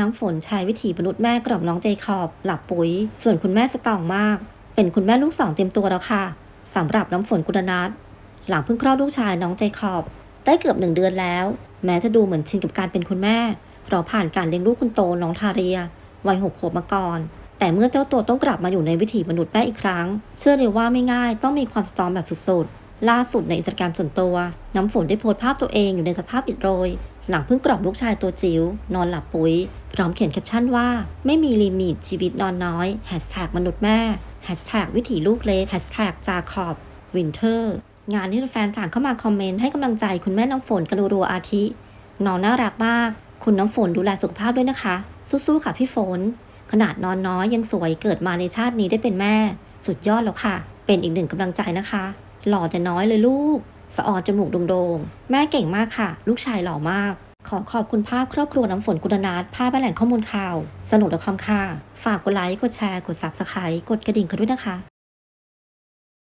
น้ำฝนใช้วิถีมนุษย์แม่กล่อมน้องเจคอบ หลับปุ๋ย ส่วนคุณแม่สตองมาก เป็นคุณแม่ลูกสองเต็มตัวแล้วค่ะสำหรับน้ำฝนกุลนัทหลังเพิ่งคลอดลูกชายน้องเจคอบ ได้เกือบหนึ่งเดือนแล้ว แม้จะดูเหมือนชินกับการเป็นคุณแม่เพราะผ่านการเลี้ยงลูกคนโตน้องทาเรีย วัยหกขวบมาก่อน แต่เมื่อเจ้าตัวต้องกลับมาอยู่ในวิถีมนุษย์แม่อีกครั้ง เชื่อเลยว่าไม่ง่ายต้องมีความสตองแบบสุดๆล่าสุดในอินสตาแกรมส่วนตัว น้ำฝนได้โพสต์ภาพตัวเองอยู่ในสภาพอิดโรย หลังเพิ่งกล่อมลูกชายตัวจิ๋ว นอนหลับปุ๋ย พร้อมเขียนแคปชั่นว่า ไม่มีลิมิตชีวิตนอนน้อยแฮชแท็กมนุษย์แม่แฮชแท็กวิถีลูกเล็กแฮชแท็กจาคอบวินเทอร์งานที่แฟนต่างเข้ามาคอมเมนต์ให้กำลังใจคุณแม่น้ำฝนกันรัวอาทิน้องน่ารักมาก คุณน้ำฝนดูแลสุขภาพด้วยนะคะ สู้ๆค่ะพี่ฝน ขนาดนอนน้อยยังสวยเกิดมาในชาตินี้ได้เป็นแม่ สุดยอดแล้วค่ะ เป็นอีกหนึ่งกำลังใจนะคะ หล่อแต่น้อยเลยลูก สะออนจมูกโด่งๆ แม่เก่งมากค่ะ ลูกชายหล่อมาก ขอขอบคุณภาพครอบครัวน้ำฝนกุณนาถภาพแหล่งข้อมูลข่าว สนุกและคอมค่า ฝากกดไลค์ กดแชร์ กด subscribe กดกระดิ่งกันด้วยนะคะ